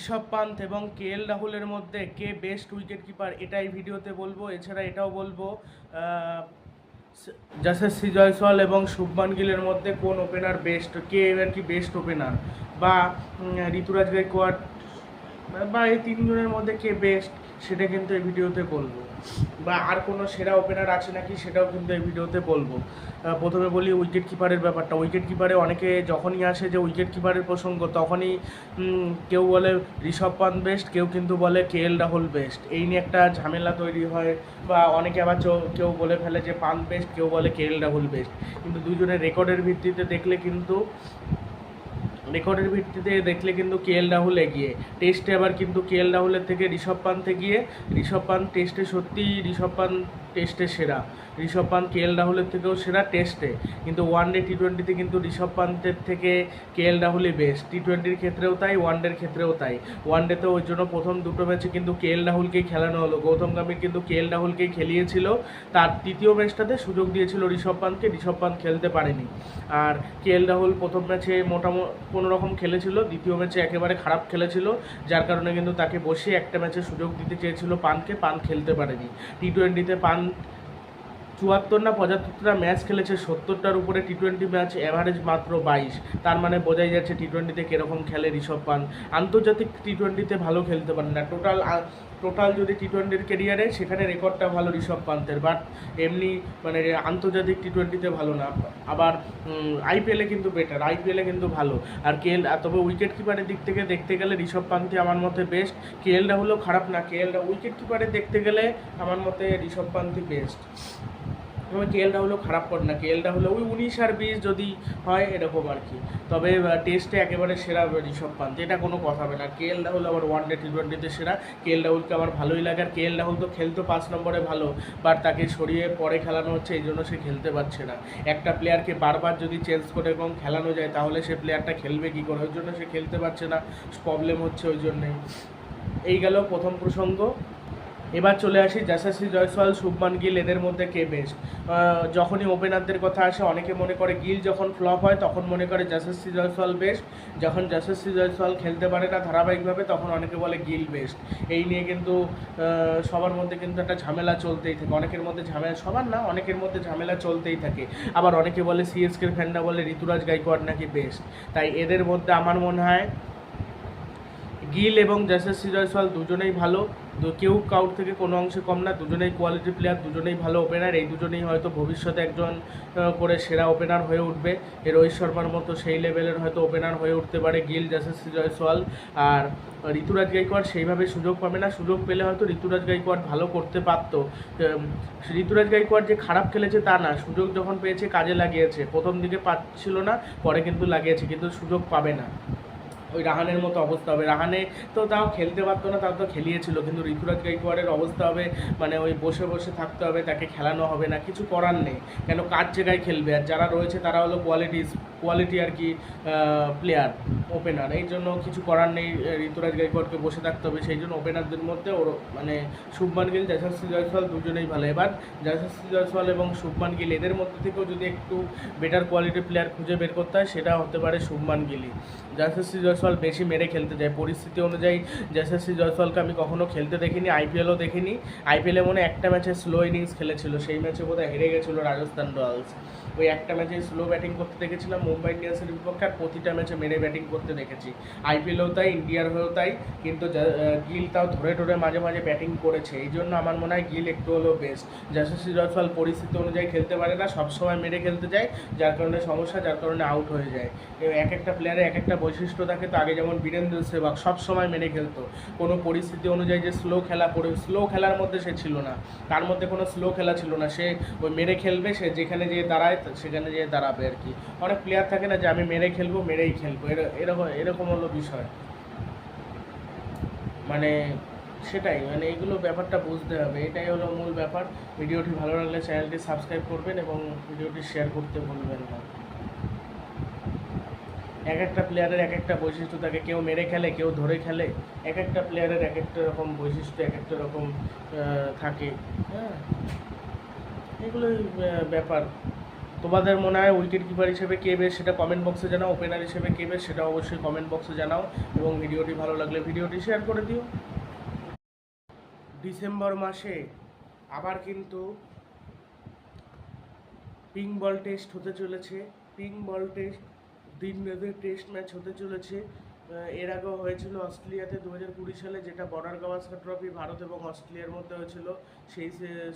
ঋষভ পান্ত এবং কে এল রাহুলের মধ্যে কে বেস্ট উইকেট কিপার এটাই ভিডিওতে বলব। এছাড়া এটাও বলব যশস্বী জয়সওয়াল এবং শুভমান গিলের মধ্যে কোন ওপেনার বেস্ট কে এবার কি বেস্ট ওপেনার বা ঋতুরাজ গাইকোয়াড়, বা এই তিনজনের মধ্যে কে বেস্ট সেটা কিন্তু এই ভিডিওতে বলব। বা আর কোনো সেরা ওপেনার আছে নাকি সেটাও কিন্তু এই ভিডিওতে বলব। প্রথমে বলি উইকেট কিপারের ব্যাপারটা। উইকেট কিপারে অনেকে যখনই আসে যে উইকেট কিপারের প্রসঙ্গ, তখনই কেউ বলে ঋষভ পান্ত বেস্ট কেউ কিন্তু বলে কে এল রাহুল বেস্ট এই নিয়ে একটা ঝামেলা তৈরি হয় বা অনেকে আবার কেউ বলে ফেলে যে পান্ত বেস্ট কেউ বলে কে এল রাহুল বেস্ট কিন্তু দুজনের রেকর্ডের ভিত্তিতে দেখলে কিন্তু রেকর্ডের ভিত্তিতে দেখলে কিন্তু কে এল রাহুল এগিয়ে। টেস্টে আবার কিন্তু কে এল রাহুলের থেকে ঋষভ পান্ত এগিয়ে ঋষভ পান্ত টেস্টে সত্যিই ঋষভ পান্ত টেস্টে সেরা। ঋষভ পান্ত, কে এল রাহুলের থেকেও সেরা টেস্টে। কিন্তু ওয়ান ডে টি টোয়েন্টিতে কিন্তু ঋষভ পান্তের থেকে কে এল রাহুলই বেস্ট টি টোয়েন্টির ক্ষেত্রেও তাই ওয়ান ডের ক্ষেত্রেও তাই। ওয়ান ডেতে ওই জন্য প্রথম দুটো ম্যাচে কিন্তু কে এল রাহুলকেই খেলানো হলো। গৌতম গম্ভীর কিন্তু কে এল রাহুলকেই খেলিয়েছিল। তার তৃতীয় ম্যাচটাতে সুযোগ দিয়েছিল ঋষভ পান্তকে। ঋষভ পান্ত খেলতে পারেনি। আর কে এল রাহুল প্রথম ম্যাচে মোটামুটি কোনো রকম খেলেছিল। দ্বিতীয় ম্যাচে একেবারে খারাপ খেলেছিল। যার কারণে কিন্তু তাকে বসিয়ে একটা ম্যাচে সুযোগ দিতে চেয়েছিল পানকে পান খেলতে পারেনি। টি টোয়েন্টিতে পান চুয়াত্তর না পঁচাত্তরটা ম্যাচ খেলেছে, সত্তরটার উপরে টি টোয়েন্টি ম্যাচ অ্যাভারেজ মাত্র বাইশ। তার মানে বোঝাই যাচ্ছে টি টোয়েন্টিতে কীরকম খেলে ঋষভ পান আন্তর্জাতিক টি টোয়েন্টিতে ভালো খেলতে পারেন না। টোটাল টোটাল যদি টি টোয়েন্টির কেরিয়ারে সেখানে রেকর্ডটা ভালো ঋষভ পান্তের। বাট এমনি মানে আন্তর্জাতিক টি টোয়েন্টিতে ভালো না। আবার আইপিএলে কিন্তু বেটার আইপিএলে কিন্তু ভালো। আর কে এল তবে উইকেট কিপারের দিক থেকে দেখতে গেলে ঋষভ পান্তি আমার মতে বেস্ট কে এল রাহুলও খারাপ না। কে এল উইকেট কিপারে দেখতে গেলে আমার মতে ঋষভ পান্তি বেস্ট এবং কে এল রাহুলও খারাপ করে না। কে এল রাহুল ওই উনিশ আর বিশ যদি হয় এরকম আর কি। তবে টেস্টে একেবারে সেরা ঋষভ পান্ত এটা কোনো কথা হবে না। কে এল রাহুল আবার ওয়ান ডে টি টোয়েন্টিতে সেরা। কে এল রাহুলকে আমার ভালোই লাগে। আর কে এল রাহুল তো খেলতো পাঁচ নম্বরে ভালো। বাট তাকে সরিয়ে পরে খেলানো হচ্ছে, এই জন্য সে খেলতে পারছে না। একটা প্লেয়ারকে বারবার যদি চেঞ্জ করে এবং খেলানো যায়, তাহলে সে প্লেয়ারটা খেলবে কী করে? ওই জন্য সে খেলতে পারছে না। প্রবলেম হচ্ছে ওই জন্যেই। এই গেল প্রথম প্রসঙ্গ। এবার চলে আসি যশস্বী জয়সওয়াল শুভমান গিল, এদের মধ্যে কে বেস্ট যখনই ওপেনারদের কথা আসে, অনেকে মনে করে গিল যখন ফ্লপ হয়, তখন মনে করে যশস্বী জয়সওয়াল বেস্ট যখন যশস্বী জয়সওয়াল খেলতে পারে না ধারাবাহিকভাবে, তখন অনেকে বলে গিল বেস্ট এই নিয়ে কিন্তু সবার মধ্যে কিন্তু একটা ঝামেলা চলতেই থাকে। অনেকের মধ্যে ঝামেলা, সবার না, অনেকের মধ্যে ঝামেলা চলতেই থাকে। আবার অনেকে বলে সিএসকের ফ্যানরা বলে ঋতুরাজ গাইকোয়াড় নাকি বেস্ট তাই এদের মধ্যে আমার মনে হয় গিল এবং যশস্বী জয়সওয়াল দুজনেই ভালো। কেউ কাউর থেকে কোনো অংশে কম না, দুজনেই কোয়ালিটি প্লেয়ার দুজনেই ভালো ওপেনার এই দুজনেই হয়তো ভবিষ্যতে একজন করে সেরা ওপেনার হয়ে উঠবে। রোহিত শর্মার মতো সেই লেভেলের হয়তো ওপেনার হয়ে উঠতে পারে গিল যশস্বী জয়সওয়াল আর ঋতুরাজ গাইকোয়াড় সেইভাবে সুযোগ পাবে না। সুযোগ পেলে হয়তো ঋতুরাজ গাইকোয়াড় ভালো করতে পারতো। ঋতুরাজ গাইকোয়াড় যে খারাপ খেলেছে তা না, সুযোগ যখন পেয়েছে কাজে লাগিয়েছে। প্রথম দিকে পাচ্ছিল না, পরে কিন্তু লাগিয়েছে, কিন্তু সুযোগ পাবে না। ওই রাহানের মতো অবস্থা হবে। রাহানে তো তাও খেলতে পারতো না, তাও তো খেলিয়েছিল, কিন্তু ঋতুরাজ গাইকোয়াড়ের অবস্থা হবে মানে ওই বসে বসে থাকতে হবে, তাকে খেলানো হবে না, কিছু করার নেই। কেন কার জায়গায় খেলবে? আর যারা রয়েছে তারা হলো কোয়ালিটি কোয়ালিটি আর কি প্লেয়ার ওপেনার এই জন্য কিছু করার নেই ঋতুরাজ গাইকোয়াড়কে বসে থাকতে হবে। সেই জন্য ওপেনারদের মধ্যে ওর মানে শুভমান গিল, যশস্বী জয়সওয়াল দুজনেই ভালো। এবার যশস্বী জয়সওয়াল এবং শুভমান গিল, এদের মধ্যে থেকেও যদি একটু বেটার কোয়ালিটির প্লেয়ার খুঁজে বের করতে হয়, সেটা হতে পারে শুভমান গিলই। যশস্বী জয়সওয়াল বেশি মেরে খেলতে যায়। পরিস্থিতি অনুযায়ী যশস্বী জয়সওয়ালকে আমি কখনো খেলতে দেখিনি আইপিএলও দেখিনি। আইপিএলে মনে একটা ম্যাচে স্লো ইনিংস খেলেছিল, সেই ম্যাচে বোধহয় হেরে গেছিল রাজস্থান রয়্যালস। ওই একটা ম্যাচে স্লো ব্যাটিং করতে দেখেছিলাম মুম্বাই ইন্ডিয়ান্সের বিপক্ষে আর প্রতিটা ম্যাচে মেরে ব্যাটিং করতে দেখেছি। আইপিএলেও তাই, ইন্ডিয়ার হয়েও তাই, কিন্তু গিল তাও ধরে ধরে মাঝে মাঝে ব্যাটিং করেছে। এই জন্য আমার মনে হয় গিল একটু হলেও বেস্ট যশস্বী জয়সওয়াল পরিস্থিতি অনুযায়ী খেলতে পারে না, সবসময় মেরে খেলতে যায়, যার কারণে সমস্যা, যার কারণে আউট হয়ে যায়। এক একটা প্লেয়ারের এক একটা বৈশিষ্ট্য থাকে তো আগে যেমন বীরেন্দ্র সেবাগ সব সময় মেরে খেলতো। কোনো পরিস্থিতি অনুযায়ী যে স্লো খেলা পড়ে স্লো খেলার মধ্যে সে ছিল না। তার মধ্যে কোনো স্লো খেলা ছিল না। সে ওই মেরে খেলবে, সে যেখানে যেয়ে দাঁড়ায় সেখানে যেয়ে দাঁড়াবে আর কি। অনেক প্লেয়ার থাকে না যে আমি মেরে খেলব, মেরেই খেলব। এর- এরকম এরকম হলো বিষয়। মানে সেটাই মানে এইগুলো ব্যাপারটা বুঝতে হবে। এটাই হলো মূল ব্যাপার। ভিডিওটি ভালো লাগলে চ্যানেলটি সাবস্ক্রাইব করবেন এবং ভিডিওটি শেয়ার করতে ভুলবেন না। এক একটা প্লেয়ারের এক একটা বৈশিষ্ট্য থাকে, কেউ মেরে খেলে, কেউ ধরে খেলে, এক একটা প্লেয়ারের এক একটা রকম বৈশিষ্ট্য, এক একটা রকম থাকে হ্যাঁ? এগুলোই ব্যাপার। তোমাদের মনে হয় উইকেট কিপার হিসেবে কে বেশ, সেটা কমেন্ট বক্সে জানাও ওপেনার হিসেবে কে বেশ, সেটা অবশ্যই কমেন্ট বক্সে জানাও, এবং ভিডিওটি ভালো লাগলে ভিডিওটি শেয়ার করে দিও। ডিসেম্বর মাসে আবার কিন্তু পিঙ্ক বল টেস্ট হতে চলেছে। পিঙ্ক বল টেস্ট দিন রাতের টেস্ট ম্যাচ হতে চলেছে। এর আগেও হয়েছিল অস্ট্রেলিয়াতে দু হাজার কুড়ি সালে যেটা বর্ডার গাভাস্কার ট্রফি ভারত এবং অস্ট্রেলিয়ার মধ্যে হয়েছিল। সেই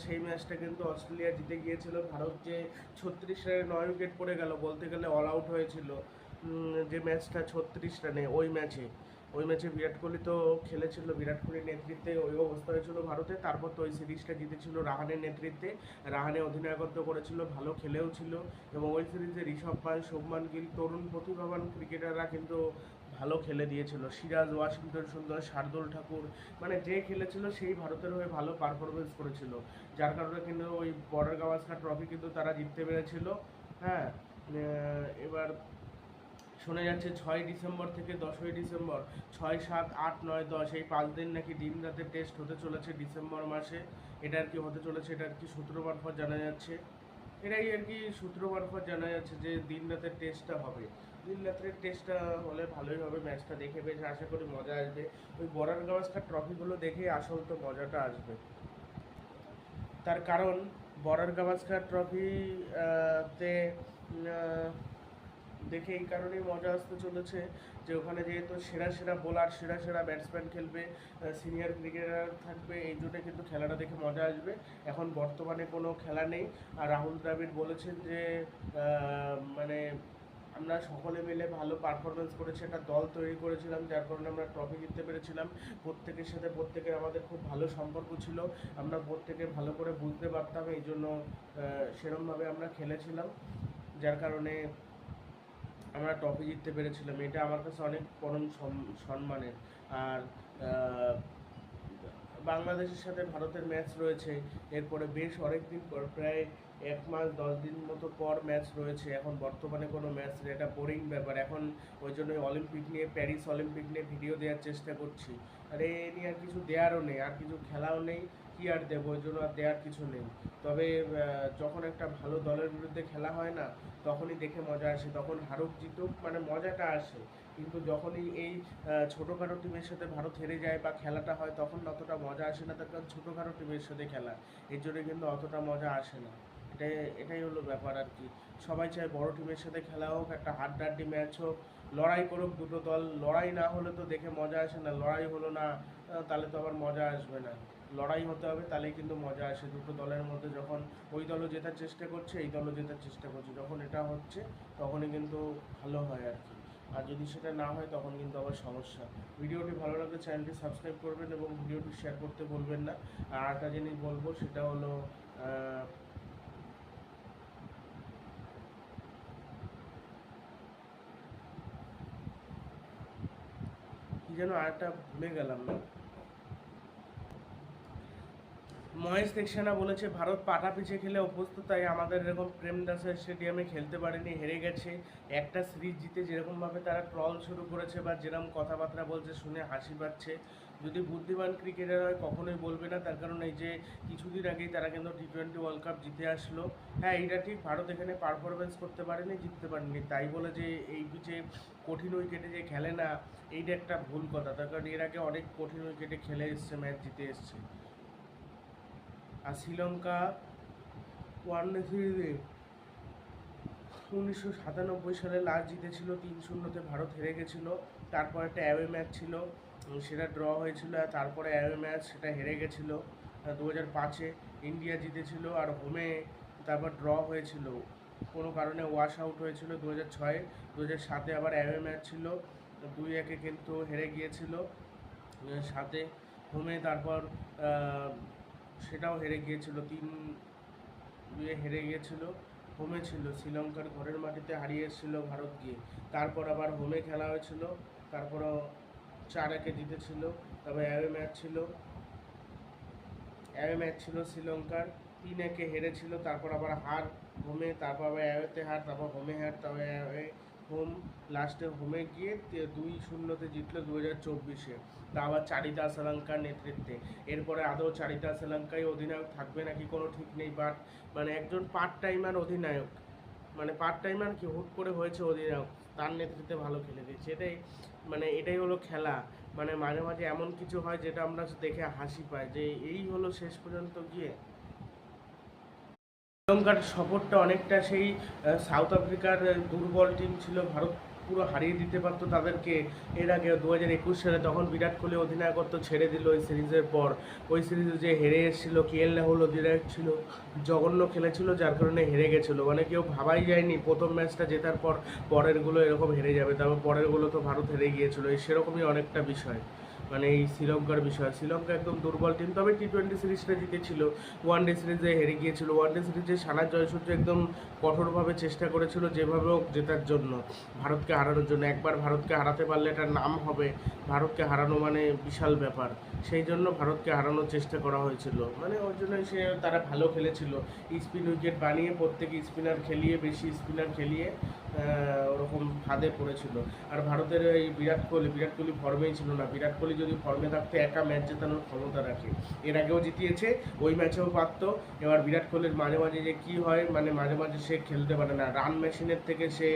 সেই ম্যাচটা কিন্তু অস্ট্রেলিয়া জিতে গিয়েছিল। ভারত যে ছত্রিশ রানে নয় উইকেট পড়ে গেল, বলতে গেলে অল আউট হয়েছিল। যে ম্যাচটা ছত্রিশ রানে, ওই ম্যাচে। ওই ম্যাচে বিরাট কোহলি তো খেলেছিল, বিরাট কোহলির নেতৃত্বে ওই অবস্থা হয়েছিল ভারতে তারপর তো ওই সিরিজটা জিতেছিল রাহানের নেতৃত্বে। রাহানে অধিনায়কত্ব করেছিল, ভালো খেলেও ছিল। এবং ওই সিরিজে ঋষভ পাল, শুভমান গিল, তরুণ প্রতিভাবান ক্রিকেটাররা কিন্তু ভালো খেলে দিয়েছিল। সিরাজ, ওয়াশিংটন সুন্দর, শার্দুল ঠাকুর মানে যে খেলেছিল সেই ভারতের হয়ে ভালো পারফরমেন্স করেছিল। যার কারণে কিন্তু ওই বর্ডার গাভাস্কার ট্রফি কিন্তু তারা জিততে পেরেছিল। হ্যাঁ এবার শোনা যাচ্ছে ছয় ডিসেম্বর থেকে দশই ডিসেম্বর ছয় সাত আট নয় দশ এই পাঁচ দিন নাকি দিন রাতের টেস্ট হতে চলেছে ডিসেম্বর মাসে। এটা আর কি হতে চলেছে এটা আর কি সূত্র মারফত জানা যাচ্ছে। এটাই আর কি সূত্র মারফত জানা যাচ্ছে যে দিন রাতের টেস্টটা হবে। দিন রাতের টেস্টটা হলে ভালোই হবে ম্যাচটা দেখে বেশ আশা করি মজা আসবে। ওই বরার গাভাস্কার ট্রফিগুলো দেখে আসল তো মজাটা আসবে। তার কারণ বরার গাভাস্কার ট্রফি তে আহ, দেখে এই কারণেই মজা আসতে চলেছে যে ওখানে যেহেতু সেরা সেরা বোলার সেরা সেরা ব্যাটসম্যান খেলবে সিনিয়র ক্রিকেটার থাকবে, এই জন্য কিন্তু খেলাটা দেখে মজা আসবে। এখন বর্তমানে কোনো খেলা নেই। আর রাহুল দ্রাবিড় বলেছেন যে মানে আমরা সকলে মিলে ভালো পারফরমেন্স করেছি, একটা দল তৈরি করেছিলাম, যার কারণে আমরা ট্রফি জিততে পেরেছিলাম। প্রত্যেকের সাথে প্রত্যেকের আমাদের খুব ভালো সম্পর্ক ছিল। আমরা প্রত্যেকে ভালো করে বুঝতে পারতাম, এই জন্য সেরমভাবে আমরা খেলেছিলাম। যার কারণে আমরা ট্রফি জিততে পেরেছিলাম, এটা আমার কাছে অনেক পরম সম্মানের। আর বাংলাদেশের সাথে ভারতের ম্যাচ রয়েছে, এরপরে বেশ অনেক দিন পর, প্রায় এক মাস, দশ দিন মতো পর ম্যাচ রয়েছে, এখন বর্তমানে কোনো ম্যাচ নেই, এটা বোরিং ব্যাপার। এখন ওই জন্য অলিম্পিক নিয়ে প্যারিস অলিম্পিক নিয়ে ভিডিও দেওয়ার চেষ্টা করছি। আর এ নিয়ে আর কিছু দেওয়ারও নেই, আর কিছু খেলাও নেই, কি আর দেবো, ওই জন্য আর দেওয়ার কিছু নেই। তবে যখন একটা ভালো দলের বিরুদ্ধে খেলা হয় না, তখনই দেখে মজা আসে, তখন হারুক জিতুক মানে মজাটা আসে। কিন্তু যখনই এই ছোটোখাটো টিমের সাথে ভারত হেরে যায় বা খেলাটা হয়, তখন অতটা মজা আসে না, তার কারণ ছোটোখাটো টিমের সাথে খেলা, এর জন্য কিন্তু অতটা মজা আসে না। এটাই এটাই হলো ব্যাপার আর কি। সবাই চায় বড় টিমের সাথে খেলা হোক, একটা হাড্ডাড্ডি ম্যাচ হোক লড়াই করুক দুটো দল, লড়াই না হলে তো দেখে মজা আসে না, লড়াই হলো না তাহলে তো আবার মজা আসবে না। লড়াই হতে হবে তাহলেই কিন্তু মজা আসে। দুটো দলের মধ্যে যখন ওই দলও জেতার চেষ্টা করছে, এই দলও জেতার চেষ্টা করছে। যখন এটা হচ্ছে, তখনই কিন্তু ভালো হয় আর কি। আর যদি সেটা না হয়, তখন কিন্তু আবার সমস্যা। ভিডিওটি ভালো লাগলে চ্যানেলটি সাবস্ক্রাইব করবেন এবং ভিডিওটি শেয়ার করতে বলবেন না। আর একটা জিনিস বলব, সেটা হলো যেন আরেকটা ভুলে গেলাম না। মহেশ দেকসানা বলেছে, ভারত পাটা পিছে খেলে অভ্যস্ত, তাই আমাদের এরকম প্রেম দাসের স্টেডিয়ামে খেলতে পারেনি, হেরে গেছে। একটা সিরিজ জিতে যেরকমভাবে তারা ট্রল শুরু করেছে বা যেরকম কথাবার্তা বলছে শুনে হাসি পাচ্ছে। যদি বুদ্ধিমান ক্রিকেটার হয়, কখনোই বলবে না। তার কারণ এই যে কিছুদিন আগেই তারা কিন্তু টি টোয়েন্টি ওয়ার্ল্ড কাপ জিতে আসলো। হ্যাঁ এইটা ঠিক, ভারত এখানে পারফরমেন্স করতে পারেনি, জিততে পারেনি। তাই বলে যে এই পিচে কঠিন উইকেটে যে খেলে না, এইটা একটা ভুল কথা। তার কারণ এর আগে অনেক কঠিন উইকেটে খেলে এসছে, ম্যাচ জিতে এসছে। আর শ্রীলঙ্কা ওয়ান ডে সিরিজে উনিশশো সাতানব্বই সালে লাস্ট জিতেছিল, তিন শূন্যতে ভারত হেরে গেছিল। তারপর একটা অ্যাওয়ে ম্যাচ ছিল সেটা ড্র হয়েছিল, আর তারপরে অ্যাওয়ে ম্যাচ সেটা হেরে গেছিল দু হাজার পাঁচে। ইন্ডিয়া জিতেছিল, আর হোমে তারপর ড্র হয়েছিল। কোনো কারণে ওয়াশ আউট হয়েছিল। দু হাজার ছয়ে দু হাজার সাতে আবার অ্যাওয়ে ম্যাচ ছিল। দুই একে কিন্তু হেরে গিয়েছিল। সাথে হোমে তারপর সেটাও হেরে গিয়েছিল। তিন দুয়ে হেরে গিয়েছিল। হোমে ছিল। শ্রীলঙ্কার ঘরের মাটিতে হারিয়ে এসেছিল ভারত গিয়ে। তারপর আবার হোমে খেলা হয়েছিল। তারপরও চার একে জিতেছিল। তবে অ্যাওয়ে ম্যাচ ছিল। অ্যাওয়ে ম্যাচ ছিল শ্রীলঙ্কার। তিন একে হেরেছিল, তারপর আবার হার হোমে, তারপর আবার অ্যাওয়েতে হার, তারপর হোমে হার তারপর অ্যাওয়ে হোম লাস্টে হোমে গিয়ে দুই শূন্যতে জিতলো দু হাজার চব্বিশে। তা আবার চারিদা শ্রীলঙ্কার নেতৃত্বে। এরপরে আদৌ চারিদা শ্রীলঙ্কায় অধিনায়ক থাকবে নাকি কোনো ঠিক নেই বাট মানে একজন পার্ট টাইমার অধিনায়ক মানে পার্ট টাইমার কি হুট করে হয়েছে অধিনায়ক, তার নেতৃত্বে ভালো খেলে দিয়েছে। এটাই মানে এটাই হলো খেলা। মানে মাঝে মাঝে এমন কিছু হয় যেটা আমরা দেখে হাসি পাই। যে এই হলো শেষ পর্যন্ত গিয়ে শ্রীলঙ্কার সফরটা অনেকটা সেই সাউথ আফ্রিকার দুর্বল টিম ছিল, ভারত পুরো হারিয়ে দিতে পারতো তাদেরকে। এর আগে দু হাজার একুশ সালে তখন বিরাট কোহলি অধিনায়কত্ব ছেড়ে দিল ওই সিরিজের পর। ওই সিরিজে যে হেরে এসেছিল কে এল রাহুল অধিনায়ক ছিল, জঘন্য খেলেছিল, যার কারণে হেরে গেছিল। মানে কেউ ভাবাই যায়নি, প্রথম ম্যাচটা জেতার পর পরেরগুলো এরকম হেরে যাবে, তারপর পরেরগুলো তো ভারত হেরে গিয়েছিল, এই সেরকমই অনেকটা বিষয়। মানে এই শ্রীলঙ্কার বিষয়। শ্রীলঙ্কা একদম দুর্বল টিম তবে টি টোয়েন্টি সিরিজটা জিতেছিল। ওয়ান ডে সিরিজে হেরে গিয়েছিল। ওয়ান ডে সিরিজে সানা জয়সূর্য একদম কঠোরভাবে চেষ্টা করেছিল যেভাবে হোক জেতার জন্য। ভারতকে হারানোর জন্য। একবার ভারতকে হারাতে পারলে এটার নাম হবে ভারতকে হারানো মানে বিশাল ব্যাপার। সেই জন্য ভারতকে হারানোর চেষ্টা করা হয়েছিল। মানে ওই জন্যই সে তারা ভালো খেলেছিল। স্পিন উইকেট বানিয়ে প্রত্যেক স্পিনার খেলিয়ে, বেশি স্পিনার খেলিয়ে ওরকম ফাঁদে পড়েছিল। আর ভারতের এই বিরাট কোহলি বিরাট কোহলি ফর্মেই ছিল না। বিরাট কোহলি যদি ফর্মে থাকতো, একা ম্যাচ জেতানোর ক্ষমতা রাখে। এর আগেও জিতিয়েছে, ওই ম্যাচেও পারত। এবার বিরাট কোহলির মাঝে মাঝে যে কি হয় মানে মাঝে মাঝে সে খেলতে পারে না। রান মেশিনের থেকে সে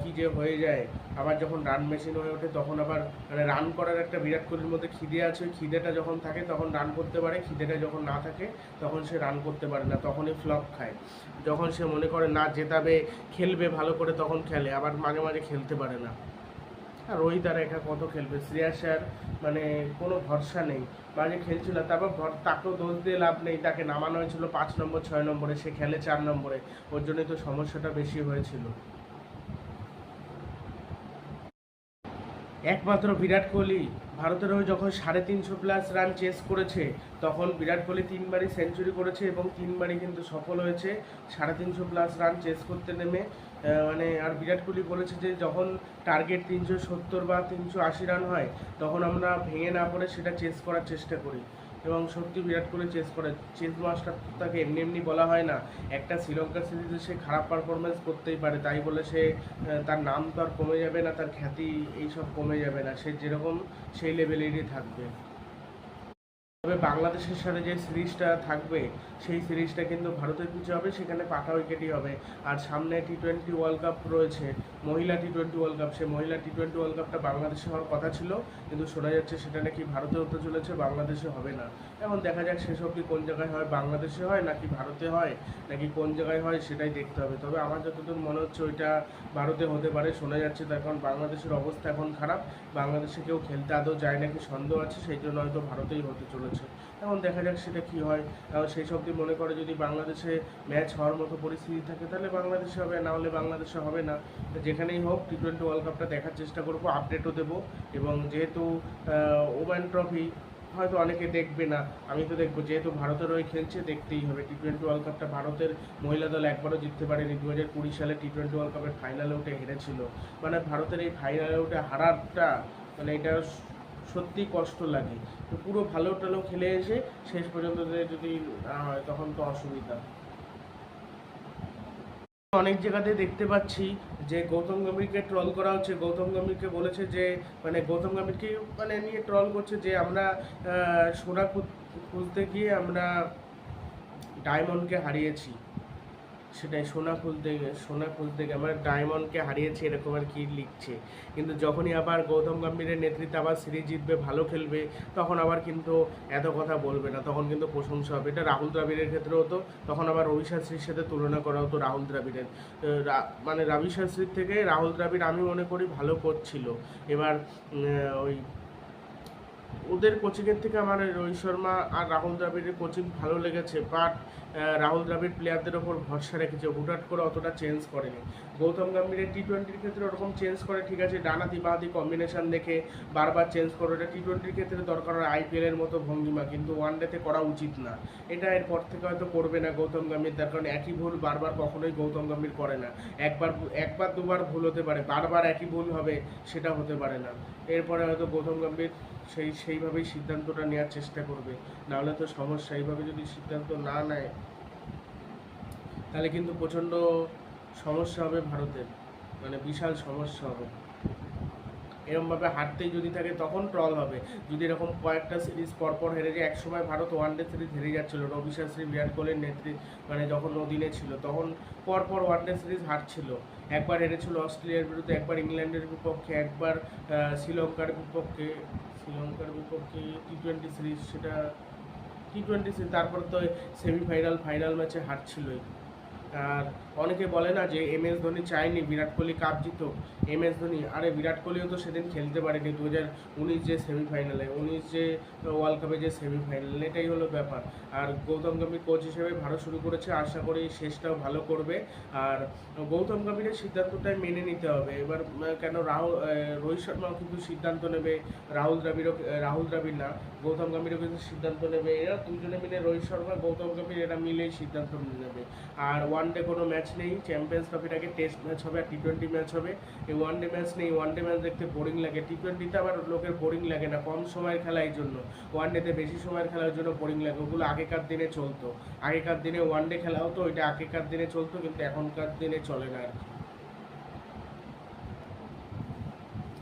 কি যে হয়ে যায়, আবার যখন রান মেশিন হয়ে ওঠে, তখন আবার মানে রান করার একটা বিরাট কোহলির মধ্যে খিদে আছে। ওই খিদেটা যখন থাকে, তখন রান করতে পারে। খিদেটা যখন না থাকে, তখন সে রান করতে পারে না। তখনই ফ্লপ খায়। যখন সে মনে করে, না, জেতাবে, খেলবে, ভালো করে তখন খেলে, আবার মাঝে মাঝে খেলতে পারে না। আর রোহিত আর একা কত খেলবে? শ্রেয়াস আর মানে কোনো ভরসা নেই। মাঝে খেলছিল, তারপর ভর- তাকেও দোষ দিয়ে লাভ নেই। তাকে নামানো হয়েছিল পাঁচ নম্বর, ছয় নম্বরে। সে খেলে চার নম্বরে। ওর জন্যই তো সমস্যাটা বেশি হয়েছিল। একমাত্র বিরাট কোহলি, ভারতের হয়ে যখন সাড়ে তিনশো প্লাস রান চেস করেছে, তখন বিরাট কোহলি তিনবারই সেঞ্চুরি করেছে এবং তিনবারই কিন্তু সফল হয়েছে। সাড়ে তিনশো প্লাস রান চেস করতে নেমে মানে আর বিরাট কোহলি বলেছে যে যখন টার্গেট তিনশো সত্তর বা তিনশো আশি রান হয়, তখন আমরা ভেঙে না পড়ে সেটা চেস করার চেষ্টা করি। এবং সত্যি বিরাট কোহলি চেস করে। চেস মাস্টার তাকে এমনি এমনি বলা হয় না। একটা শ্রীলঙ্কা সিরিজে সে খারাপ পারফরমেন্স করতেই পারে। তাই বলে সে তার নাম তো আর কমে যাবে না, তার খ্যাতি এইসব কমে যাবে না। সে যেরকম সেই লেভেলেরই থাকবে। তবে বাংলাদেশের সাথে যে সিরিজটা থাকবে, সেই সিরিজটা কিন্তু ভারতের পিছু হবে, সেখানে পাকা উইকেটই হবে। আর সামনে টি টোয়েন্টি ওয়ার্ল্ড কাপ রয়েছে, মহিলা টি টোয়েন্টি ওয়ার্ল্ড কাপ সেই মহিলা টি টোয়েন্টি ওয়ার্ল্ড কাপটা বাংলাদেশে হওয়ার কথা ছিল, কিন্তু শোনা যাচ্ছে সেটা নাকি ভারতে হতে চলেছে, বাংলাদেশে হবে না। এখন দেখা যাক শেষ অবধি কোন জায়গায় হয়, বাংলাদেশে হয় নাকি ভারতে হয়, নাকি কোন জায়গায় হয় সেটাই দেখতে হবে। তবে আমার যতদূর মনে হচ্ছে ওইটা ভারতে হতে পারে, শোনা যাচ্ছে তার কারণ বাংলাদেশের অবস্থা এখন খারাপ, বাংলাদেশে কেউ খেলতে আদৌ যায় নাকি সন্দেহ আছে, সেই জন্য হয়তো ভারতেই হতে চলেছে। এখন দেখা যাক সেটা কী হয়। এখন সেই সব দিয়ে মনে করে যদি বাংলাদেশে ম্যাচ হওয়ার মতো পরিস্থিতি থাকে, তাহলে বাংলাদেশে হবে, না হলে বাংলাদেশে হবে না। যেখানেই হোক টি টোয়েন্টি ওয়ার্ল্ড কাপটা দেখার চেষ্টা করব আপডেটও দেবো। এবং যেহেতু ওম্যান ট্রফি হয়তো অনেকে দেখবে না, আমি তো দেখব। যেহেতু ভারতের হয়ে খেলছে, দেখতেই হবে। টি টোয়েন্টি ওয়ার্ল্ড কাপটা ভারতের মহিলা দল একবারও জিততে পারেনি। দু হাজার কুড়ি সালে টি টোয়েন্টি ওয়ার্ল্ড কাপের ফাইনালে উঠে হেরেছিল। মানে ভারতের এই ফাইনালে উঠে হারাটা মানে এটা সত্যি কষ্ট লাগে। তো পুরো ভালো টালো খেলে এসে শেষ পর্যন্ত যদি না হয় তখন তো অসুবিধা। অনেক জায়গাতে দেখতে পাচ্ছি যে গৌতম গম্ভীরকে ট্রল করা হচ্ছে। গৌতম গম্ভীরকে বলেছে যে মানে গৌতম গম্ভীরকে মানে নিয়ে ট্রল করছে যে আমরা সোনা খুঁজ- খুঁজতে গিয়ে আমরা ডায়মন্ডকে হারিয়েছি। সেটাই সোনা খুলতে সোনা খুলতে গিয়ে আমরা ডায়মন্ডকে হারিয়েছি এরকম আর কি লিখছে। কিন্তু যখনই আবার গৌতম গম্ভীরের নেতৃত্বে আবার সিরিজ জিতবে, ভালো খেলবে, তখন আবার কিন্তু এত কথা বলবে না। তখন কিন্তু প্রশংসা হবে। এটা রাহুল দ্রাবিড়ের ক্ষেত্রে হতো তখন আবার রবি শাস্ত্রীর সাথে তুলনা করা হতো রাহুল দ্রাবিড়ের। মানে রবি শাস্ত্রীর থেকে রাহুল দ্রাবিড় আমি মনে করি ভালো করছিল এবার ওই ওদের কোচিংয়ের থেকে আমার রোহিত শর্মা আর রাহুল দ্রাবিড়ের কোচিং ভালো লেগেছে বাট রাহুল দ্রাবিড় প্লেয়ারদের ওপর ভরসা রেখেছে, হুটহাট করে অতটা চেঞ্জ করেনি। গৌতম গম্ভীরের টি টোয়েন্টির ক্ষেত্রে ওরকম চেঞ্জ করে, ঠিক আছে ডানাতি বাহাতি কম্বিনেশন দেখে বারবার চেঞ্জ করে ওটা টি টোয়েন্টির ক্ষেত্রে দরকার হয় আইপিএলের মতো ভঙ্গিমা, কিন্তু ওয়ান ডেতে করা উচিত না। এটা এরপর থেকে হয়তো করবে না গৌতম গম্ভীর, তার কারণ একই ভুল বারবার কখনোই গৌতম গম্ভীর করে না। একবার একবার দুবার ভুল হতে পারে, বারবার একই ভুল হবে, সেটা হতে পারে না। এরপরে হয়তো গৌতম গম্ভীর সেই, সেইভাবেই সিদ্ধান্তটা নেওয়ার চেষ্টা করবে। নাহলে তো সমস্যা এইভাবে যদি সিদ্ধান্ত না নেয়, তাহলে কিন্তু প্রচণ্ড সমস্যা হবে ভারতের। মানে বিশাল সমস্যা হবে। এরমভাবে হারতেই যদি থাকে তখন ট্রল হবে। যদি এরকম কয়েকটা সিরিজ পরপর হেরে যায়, একসময় ভারত ওয়ান ডে সিরিজ হেরে যাচ্ছিল, রবি শাস্ত্রী বিরাট কোহলির নেতৃত্ব মানে যখন অধীনে ছিল, তখন পরপর ওয়ান ডে সিরিজ হারছিল একবার হেরেছিল অস্ট্রেলিয়ার বিরুদ্ধে, একবার ইংল্যান্ডের বিপক্ষে, একবার শ্রীলঙ্কার বিপক্ষে শ্রীলঙ্কার বিপক্ষে টি টোয়েন্টি সিরিজ সেটা টি টোয়েন্টি সিরিজ তারপর তো সেমিফাইনাল ফাইনাল ম্যাচে হারছিলই। আর অনেকে বলে না যে এম এস ধোনি চায়নি, বিরাট কোহলি কাপ জিতুক। এম এস ধোনি, আরে বিরাট কোহলিও তো সেদিন খেলতে পারেনি দু হাজার উনিশ যে সেমিফাইনালে, উনিশ যে ওয়ার্ল্ড কাপে যে সেমিফাইনাল, এটাই হলো ব্যাপার। আর গৌতম গম্ভীর কোচ হিসেবে ভালো শুরু করেছে, আশা করি শেষটাও ভালো করবে। আর গৌতম গম্ভীরের সিদ্ধান্তটাই মেনে নিতে হবে। এবার কেন রাহুল রোহিত শর্মাও কিন্তু সিদ্ধান্ত নেবে, রাহুল দ্রাবিড়ও রাহুল দ্রাবিড় না, গৌতম গম্ভীরও কিন্তু সিদ্ধান্ত নেবে। এরা দুজনে মিলে রোহিত শর্মা, গৌতম গম্ভীর, এরা মিলেই সিদ্ধান্ত নেবে। আর ওয়ান ডে কোনো ম্যাচ নেই চ্যাম্পিয়ন্স ট্রফির আগে টেস্ট ম্যাচ হবে আর টি টোয়েন্টি ম্যাচ হবে। এই ওয়ান ডে ম্যাচ নেই ওয়ান ডে ম্যাচ দেখতে বোরিং লাগে। টি টোয়েন্টিতে আবার লোকের বোরিং লাগে না, কম সময়ের খেলা এই জন্য। ওয়ান ডেতে বেশি সময়ের খেলার জন্য বোরিং লাগে। ওগুলো আগেকার দিনে চলতো। আগেকার দিনে ওয়ান ডে খেলা হতো, ওইটা আগেকার দিনে চলতো, কিন্তু এখনকার দিনে চলে না আর কি।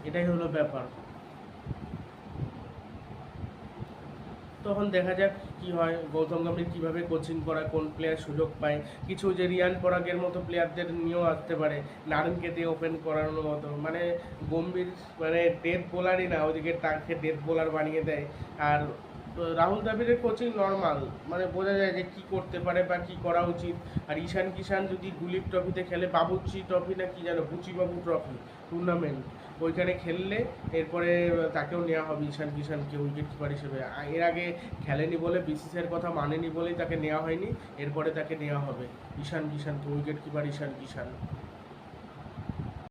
এটাই হলো ব্যাপার। তখন দেখা যাক কি হয়। গৌতম গম্ভীর কীভাবে কোচিং করায়, কোন প্লেয়ার সুযোগ পায়। কিছু যে রিয়ান পরাগের মতো প্লেয়ারদের নিয়েও আসতে পারে। নারিনকে দিয়ে ওপেন করানোর মতো। মানে গম্ভীর মানে ডেথ বোলারই না, ওদিকে তাকে ডেথ বোলার বানিয়ে দেয়। আর রাহুল দ্রাবিড়ের কোচিং নর্মাল মানে বোঝা যায় যে কি করতে পারে বা কি করা উচিত। আর ঈশান কিষান যদি দুলীপ ট্রফিতে খেলে বাবুচি ট্রফি না কি জানো বুচিবাবু ট্রফি টুর্নামেন্ট ওইখানে খেললে এরপরে তাকেও নেওয়া হবে, ঈশান কিষানকে উইকেট কিপার হিসেবে। এর আগে খেলেনি বলে বিসিসের কথা মানেনি বলেই তাকে নেওয়া হয়নি, এরপরে তাকে নেওয়া হবে। ঈশান কিষানকে উইকেট কিপার ঈশান কিষান।